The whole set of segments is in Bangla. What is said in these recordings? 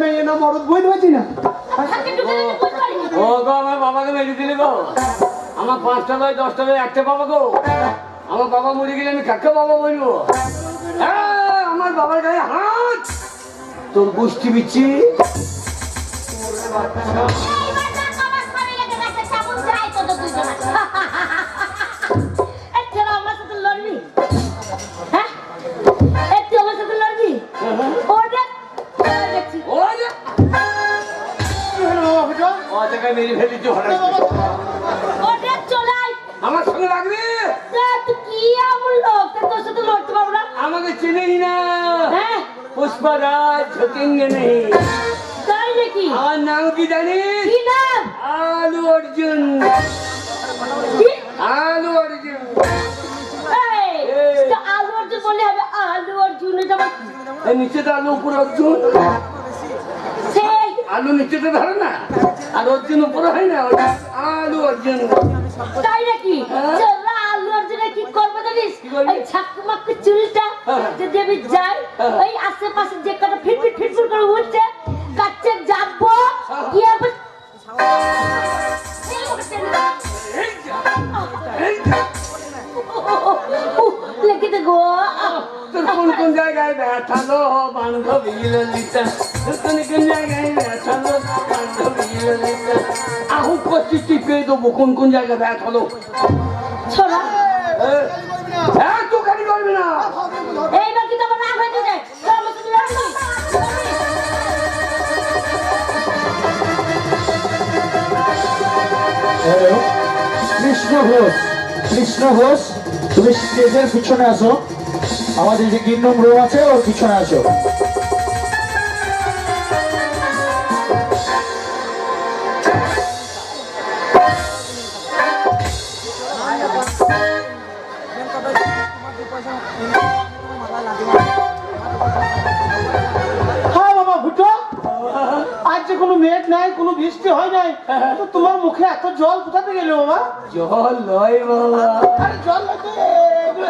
মেয়ে না মরদ বই পারছি না? বুঝতে না। ও গো আমার বাবাকে মেরে দিলি গো। আমার পাঁচটা নয় দশটা নয় একটা বাবা গো। আমার বাবা মরে গেলে আমি কাকে বাবা বলব? হ্যাঁ, আমার বাবার গায়ে হাত। তোর গোষ্ঠী বিচ্ছি। এইবার জায়গায় মেরে ফেলেছি হঠাৎ করে। ও দেখ, চলে আয়। আমার সঙ্গে লাগবে কি এমন লোক, তোর সাথে লড়তে পারব না? আমাকে চিনেই না হ্যাঁ? পুষ্পরাজ ঝুঁকেঙ্গে নেই তাই নাকি? আমার নাম কি জানিস কি নাম? আলু অর্জুন? আলু অর্জুন। তো আলু অর্জুন হবে, আলু অর্জুন, আবার কি? আলু উপর অর্জুন আলু নিচেতে ধরে না আর অর্জুন উপরে হয় না ওটা আলু অর্জুন তাই নাকি? হ্যাঁ। আলু অর্জুনের কি করব জানিস? ওই ছাক্কু-মাক্কু চুলটা হ্যাঁ। যদি আমি যাই, হ্যাঁ। ওই আশেপাশে যে কটা ফিটফিট ফিটফিট করে উঠছে, কাছে যাব। গিয়ে আবার- তোর কোন কোন জায়গায় ব্যথালো বান্ধবী ললিতা? তোর কোন কোন জায়গায় ব্যথালো বান্ধবী ললিতা? আহু করছি টিপে দেবো কোন কোন জায়গায় ব্যথালো ছোড়া, হ্যাঁ তো করবি না? এইবার আমার রাগ হয়ে? হ্যালো কৃষ্ণ ঘোষ কৃষ্ণ ঘোষ তুমি স্টেজের পিছনে আসো আমাদের যে কিন্নম রুম আছে ওর পিছনে আসো। হ্যাঁ বাবা ভুটো আজ কোনো মেঘ নাই কোনো বৃষ্টি হয় নাই তো তোমার মুখে এত জল কোথা থেকে এলো বাবা? জল নয় বাবা। আরে জল লাগবে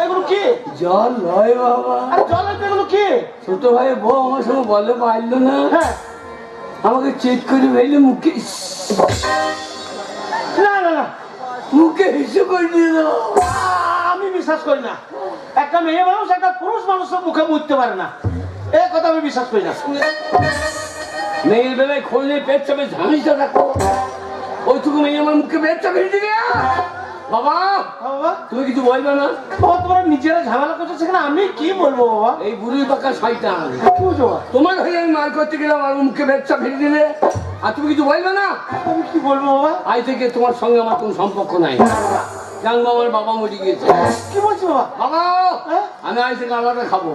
এগুলো কি? জল লয় বাবা। আরে জল লাগবে এগুলো কি? ছোট ভাই বউ আমার সঙ্গে বলে পারল না। হ্যাঁ। আমাকে চেক করে ফেলে মুখে না না না। মুখে হিসু করে আমি বিশ্বাস করি না। একটা মেয়ে মানুষ একটা পুরুষ মানুষের মুখে মুততে পারে না। এই কথা আমি বিশ্বাস করি না। মেয়ের বেলায় খোঁজে পেট চাপে ঝামিসা থাকো ওইটুকু মেয়ে আমার মুখে পেট চাপে দিবে। বাবা! হ্যাঁ, বাবা? তুমি কিছু বলবে না? বাবা তোমরা নিজেরা ঝামেলা করছ সেখানে আমি কি বলব বাবা? এই বুড়ি পাকা শয়তান। কি তোমার হয়ে আমি মার করতে গেলাম মুখে বেচ্চা ফেলে দিলে। আর তুমি কিছু বলবে না? আমি কি বলব বাবা? আজ থেকে তোমার সঙ্গে আমার কোনো সম্পর্ক নাই। আমার বাবা মরে গিয়েছে। কি বলছো বাবা? হ্যাঁ? আমি আজ থেকে আলাদা খাব।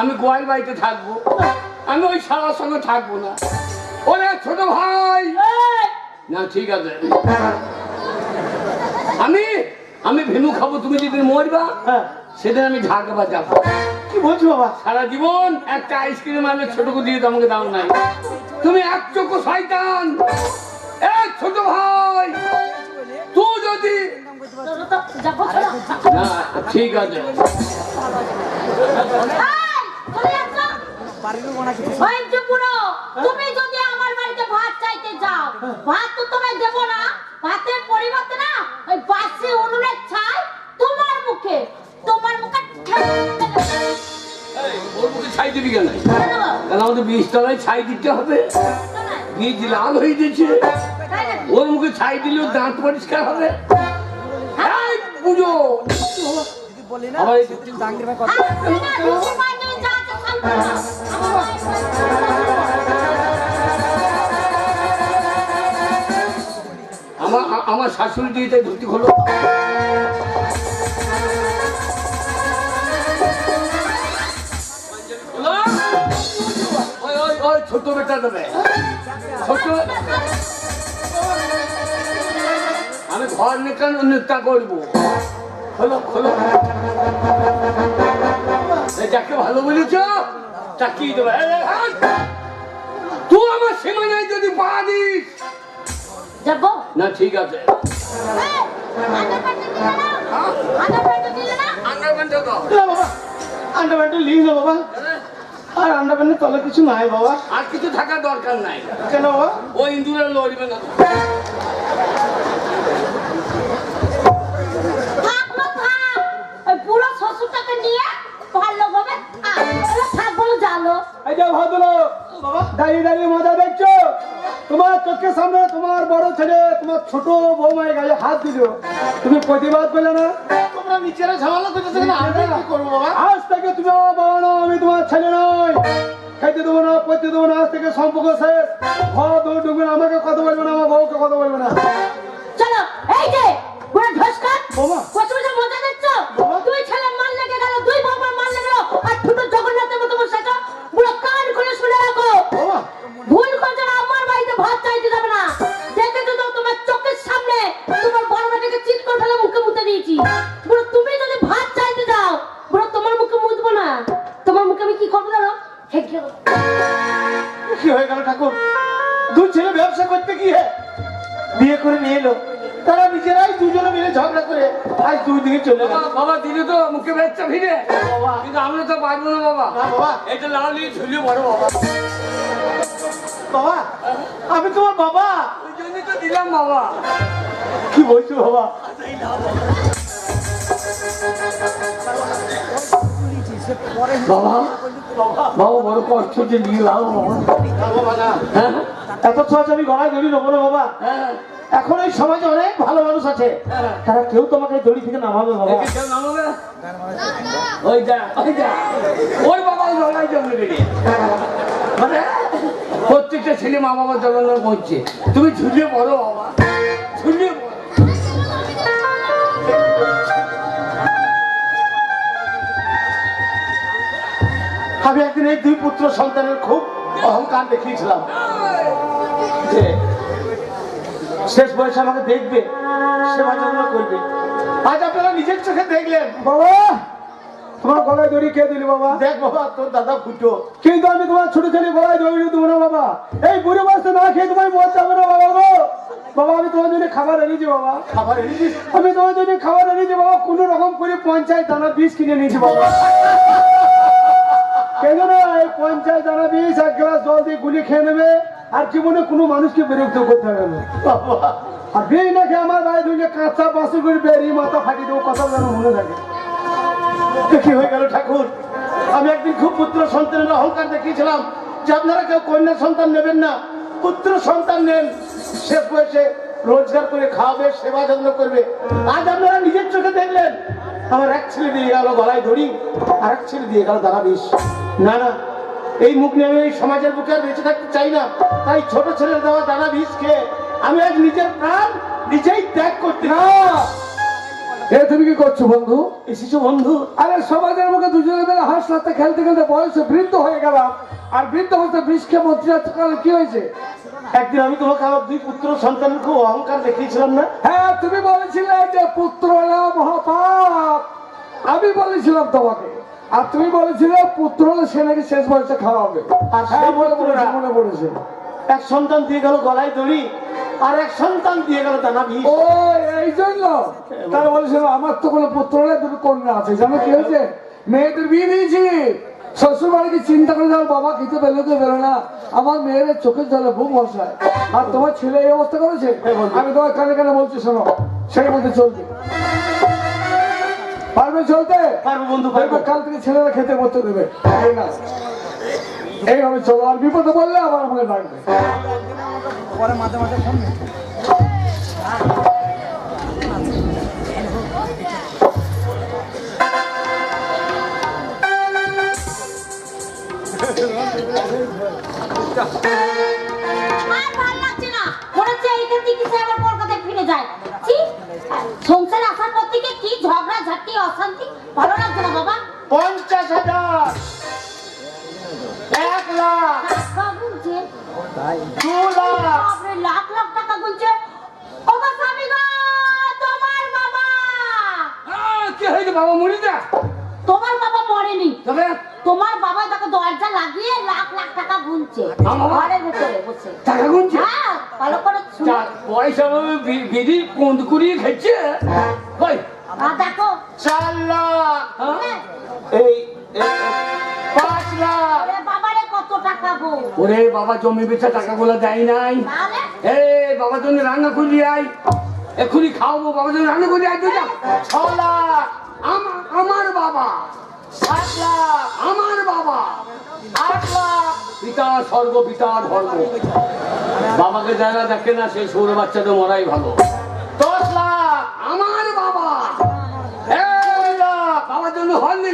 আমি গোয়াল বাড়িতে থাকব। আমি ওই শালার সঙ্গে থাকব না। ওরে ছোট ভাই! না ঠিক আছে। আমি আমি ভেনু খাব তুমি যেদিন মরবা হ্যাঁ। সেদিন আমি ঢাকা বাজাবো। কি বলছো বাবা? সারা জীবন একটা আইসক্রিম আমি ছোটকে দিয়ে তোমাকে দাম নাই। তুমি এক চোখ শয়তান। এক ছোট ভাই তুই যদি যাব। না ঠিক আছে। তুমি যদি আমার বাড়িতে ভাত চাইতে যাও ভাত তো তোমায় দেবো না ভাতের পরিবর্তে না ওই বাসি উনুনের ছাই তোমার মুখে। তোমার মুখে ওর মুখে ছাই দিবি কেন? কেন? আমাদের বীজ ছাই দিতে হবে? বীজ লাল হয়ে গেছে। ওর মুখে ছাই দিলে ওর দাঁত পরিষ্কার হবে। এই, পুজো। আমার আমার শাশুড়ি দিয়ে ধুতি হলো। ছোট বেটা দেবে। ছোট আমি ঘর নিকান নিত্যা করব। খোলো খোলো যাকে ভালো বলেছ তাকিয়ে দেবে! তুই আমার সীমানায় যদি পা দিস। যাব? না ঠিক আছে। আন্ডারপ্যান্টটা না? বাবা। আর আন্ডারপ্যান্টের তলে কিছু নাই বাবা। আর কিছু থাকার দরকার নাই। কেন বাবা? ও ইন্দুরের লড়বে না ছোট বৌমায় গায়ে হাত দিল। তুমি প্রতিবাদ করলে না? তোমরা নিচের ঝামেলা করতেছো না আমি কি করব বাবা? আজ থেকে তুমি আমার বাবা না আমি তোমার ছেলে নই। খাইতে দেবো না পড়তে দেবো না আজ থেকে সম্পর্ক শেষ। ঘর দৌড় ঢুকবে না আমাকে কথা বলবে না আমার বউকে কথা বলবে না। চলো এই যে পুরো ঢসকার বাবা। দিকে চলে গেল বাবা, দিদি তো মুখে বেচছে ফিরে কিন্তু আমরা তো পারব না বাবা। এটা লাল নিয়ে বড় বাবা। বাবা আমি তোমার বাবা। ওই জন্যই তো দিলাম বাবা। কি বলছো বাবা? বাবা বাবা বড় কষ্ট যে নিয়ে হ্যাঁ? এত সহজ আমি গলায় দড়ি নেব না বাবা। হ্যাঁ। এখন এই সমাজে অনেক ভালো মানুষ আছে। তারা কেউ তোমাকে দড়ি থেকে নামাবে বাবা। একে কেউ নামাবে? না? ওই যা ওই যা। ওর বাবা লড়াই জমে মানে প্রত্যেকটা ছেলে মা বাবার জন্য করছে। তুমি ঝুলিয়ে পড়ো বাবা। আমি একদিন এই দুই পুত্র সন্তানের খুব অহংকার দেখিয়েছিলাম। যে শেষ বয়সে আমাকে দেখবে সেবা যত্ন করবে। আজ আপনারা নিজের চোখে দেখলেন। বাবা তোমার গলায় দড়ি কে দিলি বাবা? দেখ বাবা তোর দাদা ফুটো। কিন্তু আমি তোমার ছোট ছেলে গলায় দড়ি দেবো না বাবা। এই বুড়ো বয়সে না খেয়ে তোমায় মরতে হবে না বাবা বাবা আমি তোমার জন্য খাবার এনেছি বাবা। খাবার আমি তোমার জন্য খাবার এনেছি বাবা। কোন রকম করে পঞ্চায়েত দানা বীজ কিনে নিয়েছি বাবা। কেন এই পঞ্চায়েত দানা বীজ এক গ্লাস জল দিয়ে গুলি খেয়ে নেবে আর জীবনে কোনো মানুষকে বিরক্ত করতে হবে না। আর বেই না আমার বাড়ি ধুলে কাঁচা বাসি করে বেরিয়ে মাথা ফাটিয়ে দেবো কথা যেন মনে থাকে। কি হয়ে গেল ঠাকুর? আমি একদিন খুব পুত্র সন্তানের অহংকার দেখিয়েছিলাম যে আপনারা কেউ কন্যা সন্তান নেবেন না। পুত্র সন্তান নেন শেষ বয়সে রোজগার করে খাওয়াবে সেবা যত্ন করবে। আজ আপনারা নিজের চোখে দেখলেন আমার এক ছেলে দিয়ে গেল গলায় ধরি আর এক ছেলে দিয়ে গেল দাঁড়া বিষ। না না এই মুখ নিয়ে আমি এই সমাজের বুকে আর বেঁচে থাকতে চাই না। তাই ছোট ছেলের দেওয়া দানা বিষ খেয়ে আমি আজ নিজের প্রাণ নিজেই ত্যাগ করতে না এ তুমি কি করছ বন্ধু? এসেছ বন্ধু। আরে সমাজের মুখে দুজনে মিলে খেলতে খেলতে বয়সে বৃদ্ধ হয়ে গেলাম। আর বৃদ্ধ হতে বিষ খেয়ে মন্ত্রী কি হয়েছে? একদিন আমি তোমাকে আমার দুই পুত্র সন্তানের খুব অহংকার দেখিয়েছিলাম না? হ্যাঁ তুমি বলেছিলে যে পুত্র মহাপাপ। আমি বলেছিলাম তোমাকে। আর তুমি বলেছিলে পুত্র সে নাকি শেষ বয়সে আর সেই হ্যাঁ মনে পড়েছে এক সন্তান দিয়ে গেল গলায় দড়ি আর এক সন্তান দিয়ে গেল দানা বিষ। ও এই জন্য। তারা বলেছিল আমার তো কোনো পুত্র হলে দুটো কন্যা আছে। জানো কি হয়েছে? মেয়েদের বিয়ে দিয়েছি। শ্বশুর বাড়িকে চিন্তা করে যাও বাবা খেতে পেলে তো পেল না। আমার মেয়েদের চোখের জলে বুক বসায়। আর তোমার ছেলে এই অবস্থা করেছে? আমি তোমার কানে কানে বলছি শোনো সেই মধ্যে চলবে। পারবে চলতে? পারব বন্ধু পারব। কাল থেকে ছেলেরা খেতে করতে দেবে। এইভাবে চলো। আর বিপদে বললে আবার আমাকে ডাকবে। আর ভালো লাগছে না। মনে হচ্ছে এইখান থেকে সে আবার কলকাতায় ফিরে যায়। ছি আসার পর থেকে কি ঝগড়া ঝাঁটি অশান্তি? ভালো লাগছে না বাবা? পঞ্চাশ হাজার। এক লাখ। দু লাখ। লাখ লাখ টাকা গুনছে। ও স্বামী গো তোমার বাবা। কি হয়েছে বাবা মরি তোমার বাবা মরেনি। তবে তোমার বাবা তাকে দরজা লাগিয়ে লাখ লাখ টাকা গুনছে। বাবা? ঘরের ভিতরে বসে। টাকা গুনছে? হ্যাঁ ভালো করে শুনো। পয়সা ভাবে বি- বিড়ি কোন কুড়িয়ে খেচ্ছে কই দেখো। চার লাখ হ্যাঁ? হ্যাঁ, এই এই- পাঁচ লাখ! বাবারে কত টাকা গো? ওরে বাবা জমি বেচা টাকাগুলো দেয় নাই। এ বাবার জন্য রান্না করলি আই। এক্ষুনি খাওয়াবো বাবা জন্য রান্না করলি আই তুই যা। ছ লাখ! আমার বাবা! আমার বাবা। আট লাখ। পিতা স্বর্গ পিতা ধর্ম। বাবাকে যারা দেখে না সেই সৌর বাচ্চাদের মরাই ভালো। দশ লাখ। আমার বাবা। বাবার জন্য হল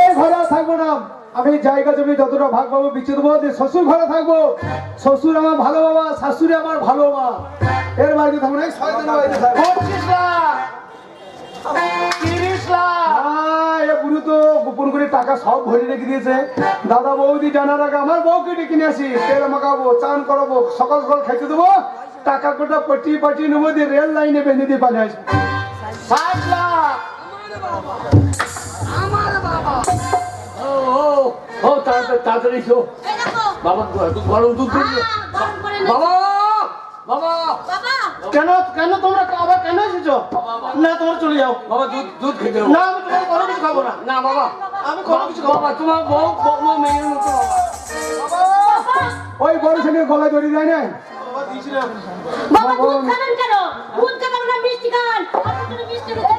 এই ঘরে থাকব না। আমি জায়গা জমি যতটা ভাগ পাবো বিচ্ছে দেবো দিয়ে শ্বশুর ঘরে থাকব। শ্বশুর আমার ভালো বাবা শাশুড়ি আমার ভালো মা। এর বাড়িতে থাকব না তিরিশ লাখ আহ, এ বুড়ো তো গোপন করে টাকা সব ভরে রেখে দিয়েছে। দাদা বৌদি জানার আগে আমার বউকে ডেকে নিয়ে আসি। তেল মাখাবো চান করাবো সকাল সকাল খাইতে দেবো। টাকা কোটা পটিয়ে পাঠিয়ে নেব দিয়ে রেল লাইনে বেঁধে দিয়ে পালিয়ে আসব। ষাট লাখ আমার বাবা। ও তাড়াতাড়ি বাবা গরম দুধ হ্যাঁ, বাবা কেন? কেন তোমরা আবার কেন এসেছ? না তোমরা চলে যাও। বাবা দুধ দুধ খেতে। না আমি তোমার কোনো কিছু খাব না। না বাবা। আমি কোনো কিছু খাব বাবা না তোমার বউ বউ মেয়ের মতো বাবা। বাবা! ওই বড় ছেলে গলায় জড়িয়ে দেয় না বাবা দুধ খাবেন কেন? দুধ খাবেন না মিষ্টি খান। মিষ্টি বাবা,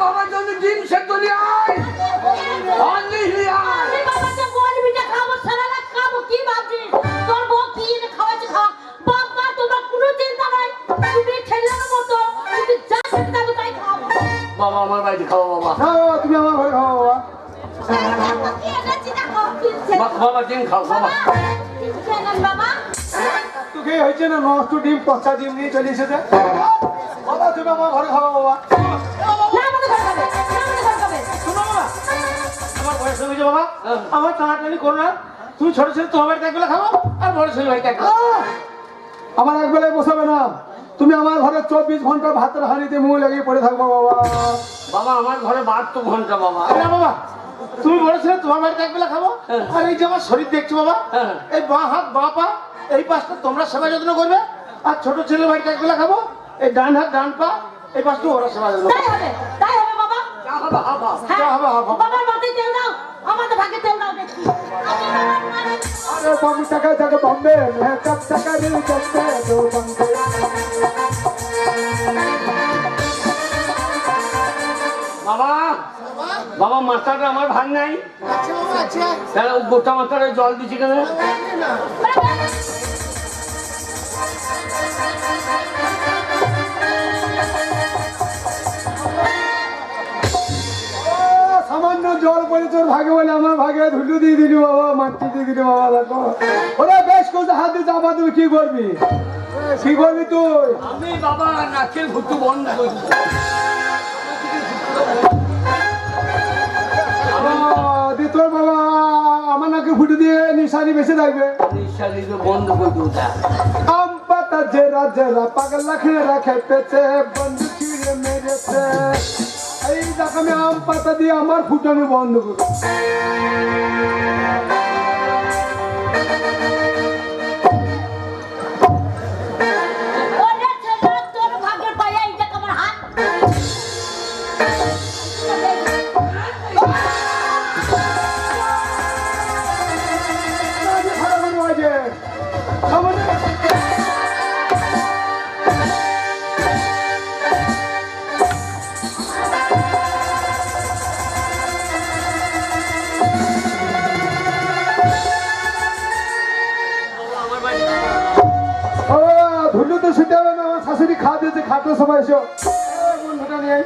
বাবার জন্য ডিম সেদ্ধ নিয়ে বাবা আমার বাড়িতে খাব বাবা তুমি আমার ঘরে খাও বাবা খাও তোকে হয়েছে না ডিম পচা নিয়ে তুমি আমার ঘরে খাও বাবা আমার হয়ে না তোমার একবেলা খাব আর আহ! আমার এক বেলায় বসাবে না তুমি আমার ঘরে চব্বিশ ঘণ্টা ভাতের হাঁড়িতে মুখ লাগিয়ে পড়ে থাকব বাবা। বাবা আমার ঘরে বাহাত্তর ঘণ্টা বাবা। না বাবা তুমি বড় ছেলে তোমার বাড়িতে একবেলা খাব? আর এই যে আমার শরীর দেখছ বাবা হ্যাঁ। এই বাঁ হাত বাঁ পা এই পাশটা তোমরা সেবা যত্ন করবে আর ছোট ছেলের বাড়িতে একবেলা খাব এই ডান হাত ডান পা এই পাশটা ওরা সেবা যত্ন তাই হবে তাই হবে বাবা। যা হবে হাবা হ্যাঁ যা হবে, হবে। বাবার মাথায় তেল দাও আমাদের ভাগে তেল দাও দেখি। సమ సగ జగ బాంబే మేకప్ సగరి జంబే దో বাবা বাবা মাস্টারটা আমার ভাগ নাই তাহলে গোটা মাস্টারের জল দিচ্ছি কেন? জল পড়ে তোর ভাগে বলে আমার ভাগে ধুলু দিয়ে দিলি বাবা মাটি দিয়ে দিলি বাবা দেখো। ওরা বেশ করতে হাত দিয়ে চাপা তুমি কি করবি? কি করবি তুই? আমি বাবা নাকের ভুট্টু বন্ধ করে। তোর বাবা আমার নাকে ফুটে দিয়ে নিশানি বেঁচে থাকবে বন্ধ করে দিও আম পাতা জেরা জেরা পাগলা খেয়ে রাখে পেছে বন্ধু ছিঁড়ে মেরেছে। এই দেখ আমি আম পাতা দিয়ে আমার ফুটানো বন্ধ করব ওরে ছেলে, দিয়েছে খাটের সময় এসো। বন্ধুটা নিয়ে আয়।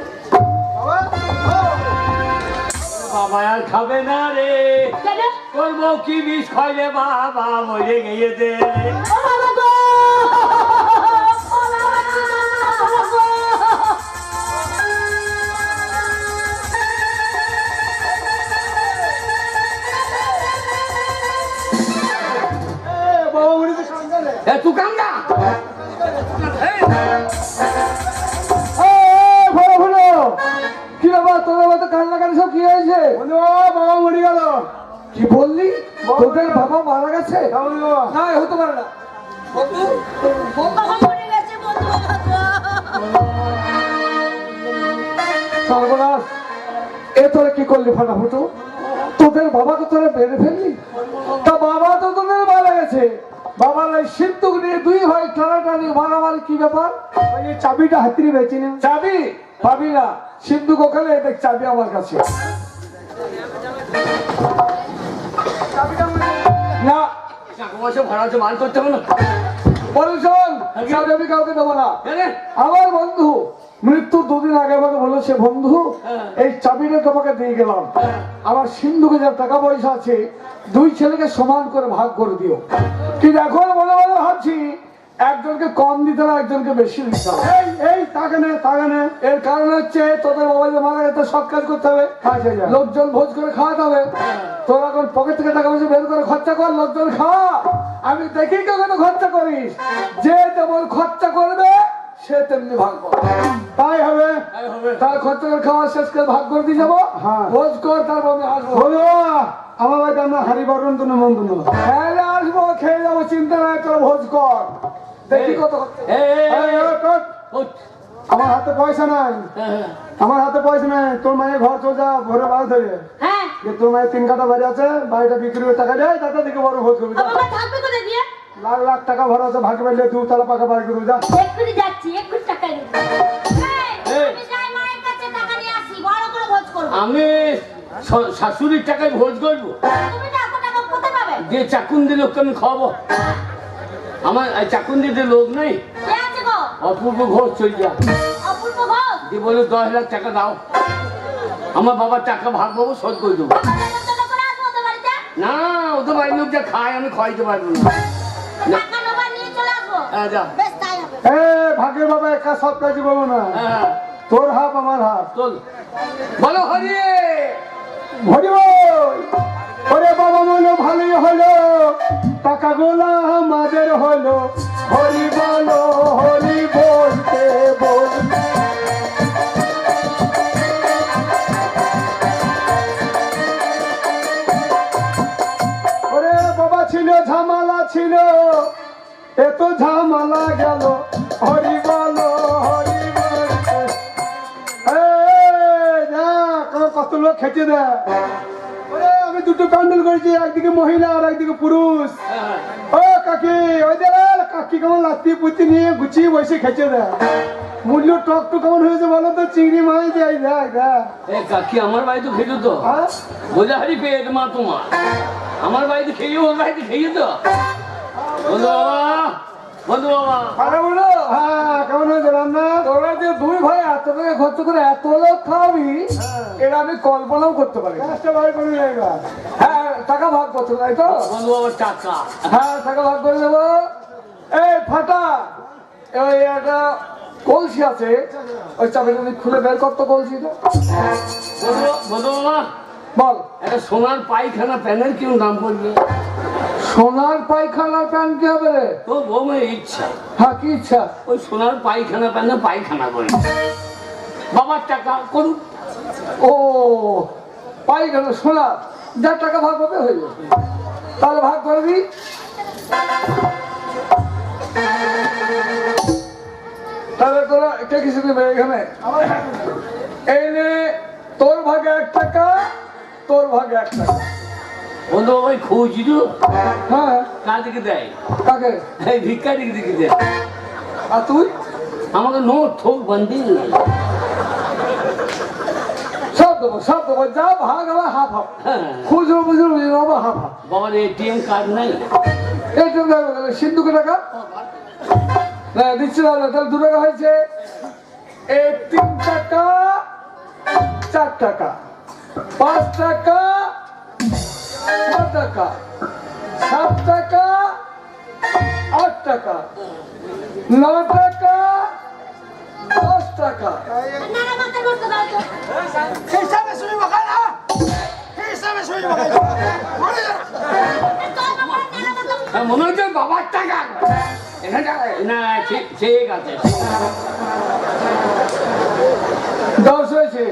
বাবা আর খাবে না রে? তোর বউ কি বিষ খাইলে বাবা মরে গিয়েছে। ও বাবা বাবা মরে গেল। কি বললি? তোদের বাবা মারা গেছে? না হতে পারে না। সর্বনাশ। এ তোরা কি করলি ফাটাফুটো? তোদের বাবাকে তোরা মেরে ফেললি? তা বাবা তো তোদের মারা গেছে। বাবার এই সিন্ধুক নিয়ে দুই ভাই টানাটানি মারামারি কি ব্যাপার? চাবিটা হাতিয়ে বেঁচে না। চাবি? পাবি না। সিন্ধুক ওখানে দেখ চাবি আমার কাছে। না। টাকা পয়সা ভাড়া আছে বার করতে হবে না। বল আমি কাউকে দেবো না। আমার বন্ধু মৃত্যুর দুদিন আগে আমাকে বলল সে বন্ধু হ্যাঁ। এই চাবিটা তোমাকে দিয়ে গেলাম। আমার সিন্ধুকে যা টাকা পয়সা আছে দুই ছেলেকে সমান করে ভাগ করে দিও। কিন্তু এখন মনে মনে ভাবছি? একজনকে কম দিতে হবে একজনকে বেশি দিতে হবে। এই এই তাকে নে তাকে নে। এর কারণ হচ্ছে তোদের যে মারা গেছে সব কাজ করতে হবে। আচ্ছা লোকজন ভোজ করে খাওয়াতে হবে। তোরা এখন পকেট থেকে টাকা পয়সা বের করে খরচা কর লোকজন খাওয়া। আমি দেখি কখনো খরচা করিস। যে তেমন খরচা করবে সে তেমনি ভাগ তাই হবে। তার খরচা করে খাওয়া শেষ করে ভাগ করে দিয়ে যাব। হ্যাঁ। ভোজ কর তারপর আমি আসব। আমার বাড়িতে আমরা হারি বারণ তো নেমন্তন্ন হ্যাঁ রে, আসব খেয়ে যাব চিন্তা নাই তোরা ভোজ কর। দেখি কত। আমার হাতে পয়সা নাই। হ্যাঁ, হ্যাঁ। আমার হাতে পয়সা নাই। তোর মায়ের ঘর চল যা ভরে বাস ধরে। হ্যাঁ। যে তোর মায়ের তিন কাটা বাড়ি আছে বাড়িটা বিক্রি করে টাকা দেয় তাতে দিকে বড় ভোজ করবি লাখ লাখ টাকা ভরা আছে ভাগে পাইলে তুই তালা পাকা বাড়ি করবি যা। এক্ষুনি যাচ্ছি এক্ষুনি টাকা আমি শাশুড়ির টাকায় ভোজ করব। পাবে যে চাকুন্দি লোককে আমি খাওয়াবো। আমার এই চাকুন্দিতে লোক নেই। অপূর্ব ঘোষ চল যা দিয়ে বলে দশ লাখ টাকা দাও। আমার বাবার টাকা ভাগ পাবো শোধ করে দেবো। না ওদের বাড়ির লোক যা খায় আমি খাইতে পারব না। হ্যাঁ, যা। বেশ তাই ভাগের বাবা একা সব কাজ বলব না। হ্যাঁ। তোর হাফ আমার হাফ। চল। বলো হরি! ভরি বল ওরে বাবা মনে ভালোই হলো টাকা গোলা হলো। হরি বলো হরি বলতে বল? ওরে বাবা ছিল, ঝামালা ছিল, এত ঝামালা গেল। লোক খেতে দেয় আমি দুটো প্যান্ডেল করেছি একদিকে মহিলা আর একদিকে পুরুষ। হ্যাঁ, ও কাকি ওই যে কাকি কেমন লাত্তি পুতি নিয়ে গুছিয়ে বসে খেতে দেয় মূল্য টক টু কেমন হয়েছে বলো তো চিংড়ি মাছ দেয় দেখ দেখ কাকি আমার বাড়িতে খেয়ে তো? হ্যাঁ? বোঝা হারি পেট মা তোমার। আমার বাড়িতে খেয়ে ওর বাড়িতে খেয়ে তো? বন্ধু বাবা বন্ধু বাবা। আরে বলো হ্যাঁ কেমন হয়েছে রান্না? তোরা যে দুই ভাই এত টাকা খরচ করে এত লোক খাওয়াবি এটা আমি কল্পনাও করতে পারি করে হ্যাঁ টাকা ভাগ তাই তো? বন্ধু টাকা হ্যাঁ টাকা ভাগ করে দেবো এই ফাটা। একটা কলসি আছে ওই চাবিটা তুমি খুলে বের করতো কলসিটা। বন্ধু বাবা বল। একটা সোনার পায়খানা প্যানের কেউ দাম পড়বে? সোনার পায়খানা প্যান কি হবে রে? তো বৌমের ইচ্ছা। হ্যাঁ কি ইচ্ছা? ওই সোনার পায়খানা প্যানে পায়খানা করে। বাবার টাকা করুন। ও পায়খানা সোনা। যার টাকা ভাগ হবে হয়ে যাবে। তাহলে ভাগ করে দিই। তাহলে তোরা কে কিছু দেবে এখানে। এই নে তোর ভাগে এক টাকা তোর ভাগে এক টাকা। বন্ধু বাবা খুঁজছিল হ্যাঁ। কার দিকে দেয়? কাকে? এই ভিক্ষারির দিকে দেয়। আর তুই? আমাকে নোট থোক বন্দি সব দেবো সব দেবো যা ভাগ আমার হাফ হাফ হ্যাঁ। খুচরো বুঝরো আমার হাফ হাফ বাবার এটিএম কার্ড নাই। সিন্ধুকে টাকা। না দিচ্ছি না তাহলে দু টাকা হয়েছে। তিন টাকা চার টাকা পাঁচ টাকা ছ টাকা। সাত টাকা আট টাকা। ন টাকা দশ টাকা। হিসাবে শুনি হিসাবে বাবা মনে হচ্ছে বাবার টাকা। না ঠিক ঠিক আছে ঠিক আছে। দশ হয়েছে।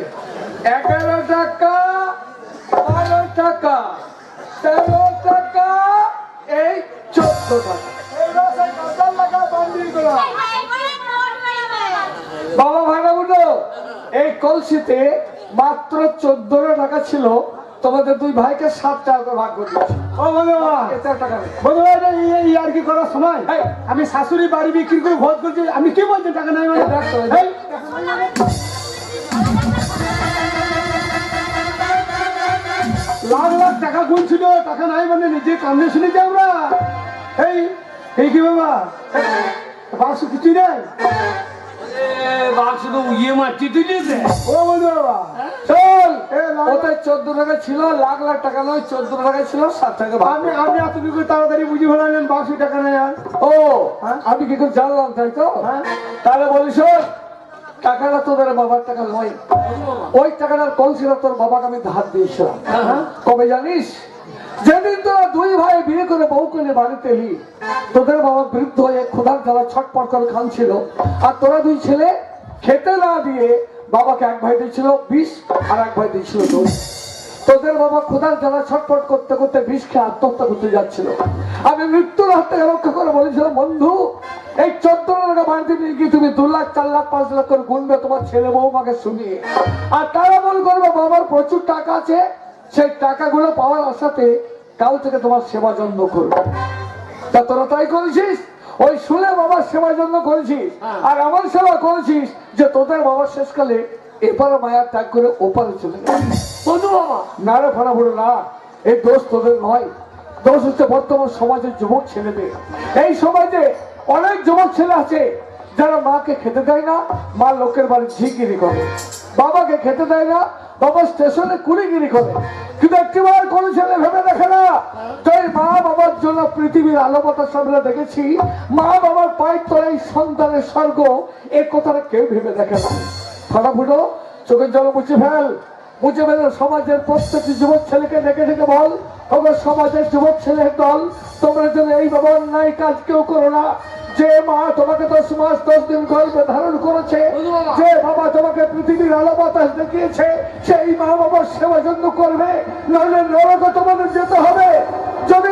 এগারো টাকা বারো টাকা। তেরো টাকা এই চোদ্দ টাকা। এই কলসিতে মাত্র চোদ্দ টাকা ছিল। তোমাদের দুই ভাইকে সাত টাকা করে ভাগ আর কি করার সময়। আমি শাশুড়ি বাড়ি বিক্রি করে ভোট করছি। আমি কি বলছি? টাকা নাই লাখ লাখ টাকা গুনছিল টাকা নাই মানে নিজে কামড়ে শুনেছি আমরা। এই এই কি বাবা? বাক্স কিছুই নাই বাঘ শুধু ইয়ে মারছি তুই ও বন্ধু বাবা চল। এ, লাখ- ওতে চোদ্দ টাকা ছিল লাখ লাখ টাকা নয় চোদ্দ টাকা ছিল সাত টাকা আমি আমি এতটুকু তাড়াতাড়ি বুঝি ফেলাম বাক্স টাকা নেই ও হ্যাঁ? আমি কি করে জানলাম তাই তো? হ্যাঁ। তাহলে বলিস টাকাটা তোদের বাবার টাকা নয়। ওই টাকাটার কলসিটা তোর বাবাকে আমি ধার দিয়েছিলাম। হ্যাঁ। কবে জানিস? যেদিন তোরা দুই ভাই বিয়ে করে বউ করে বাড়িতে এলি তোদের বাবা বৃদ্ধ হয়ে খোদার জ্বালা ছটপট করে খানছিল। আর তোরা দুই ছেলে খেতে না দিয়ে বাবাকে এক ভাই দিয়েছিল বিষ আর এক ভাই দিয়েছিল দই। তোদের বাবা খোদার জ্বালা ছটপট করতে করতে বিষ খেয়ে আত্মহত্যা করতে যাচ্ছিল। আমি মৃত্যুর হাত থেকে রক্ষা করে বলেছিলাম বন্ধু এই চোদ্দ টাকা বাড়িতে নিয়ে গিয়ে তুমি দু লাখ চার লাখ পাঁচ লাখ করে গুনবে তোমার ছেলে বৌমাকে শুনিয়ে। আর তারা মনে করবে বাবার প্রচুর টাকা আছে সেই টাকাগুলো পাওয়ার আশাতে কাল থেকে তোমার সেবা যত্ন করবে। তা তোরা তাই করেছিস? ওই শুনে বাবার সেবা যত্ন করেছিস। আর আমার সেবা করেছিস যে তোদের বাবা শেষকালে এপারে মায়ার ত্যাগ করে ওপারে চলে গেল। বন্ধু বাবা। না রে বলো না এই দোষ তোদের নয়। দোষ হচ্ছে বর্তমান সমাজের যুবক ছেলেদের। এই সমাজে অনেক যুবক ছেলে আছে যারা মাকে খেতে দেয় না মা লোকের বাড়ি ঝিগিরি করে। বাবাকে খেতে দেয় না বাবা স্টেশনে কুড়িগিরি করে। কিন্তু একটিবার কোনো ছেলে ভেবে দেখে না তাই মা বাবার জন্য পৃথিবীর আলো বাতাস আমরা দেখেছি। মা বাবার পায়ের তলায় সন্তানের স্বর্গ এ কথাটা কেউ ভেবে দেখে না। ফাটাফুটো চোখের জল মুছে ফেল। মুছে ফেলে সমাজের প্রত্যেকটি যুবক ছেলেকে ডেকে ডেকে বল ওগো সমাজের যুবক ছেলের দল তোমরা যেন এই বাবা অন্যায় কাজ কেউ করো না। যে মা তোমাকে দশ মাস দশ দিন গর্ভে ধারণ করেছে যে বাবা তোমাকে পৃথিবীর আলো বাতাস দেখিয়েছে সেই মা বাবার সেবা যত্ন করবে নাহলে নরকে তোমাদের যেতে হবে। যদি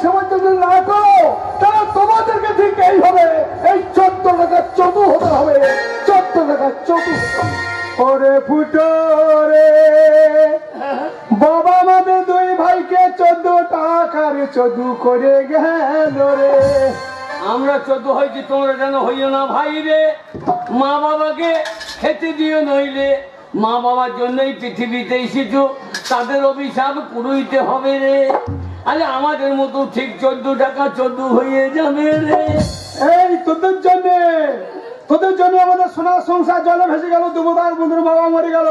বাবার না করো তাহলে তোমাদেরকে ঠিক এই হবে এই চোদ্দ টাকা চতু হতে হবে, চোদ্দ টাকা চতু ওরে ফুটো বাবা আমাদের দুই ভাইকে চোদ্দ টাকার চোদ্দ করে গেল রে। আমরা চোদ্দ হয়েছি, তোমরা যেন হইও না ভাই রে। মা বাবাকে খেতে দিও নইলে, মা বাবার জন্যই পৃথিবীতে এসেছ, তাদের অভিশাপ পুরোইতে হবে রে। আরে আমাদের মতো ঠিক চোদ্দ টাকা চোদ্দ হয়ে যাবে রে। এই, তোদের জন্য তোদের জন্য আমাদের সোনার সংসার জলে ভেসে গেল দুবোদার বন্ধুর বাবা মরে গেল।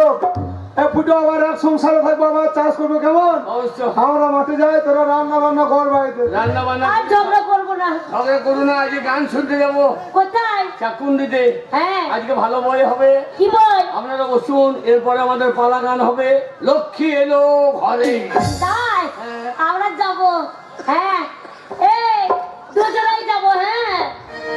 ফুটো আবার এক সংসারে থাকব আবার চাষ করব কেমন? অবশ্য আমরা মাঠে যাই তোরা রান্না বান্না কর বাড়িতে। রান্না বান্না আর ঝগড়া করব না। ঝগড়া করো না আজকে গান শুনতে যাব। কোথায়? চাকুন দিতে হ্যাঁ। আজকে ভালো বই হবে। কি বল আপনারা বসুন এরপরে আমাদের পালা গান হবে। লক্ষ্মী এলো ঘরে। তাই? আমরা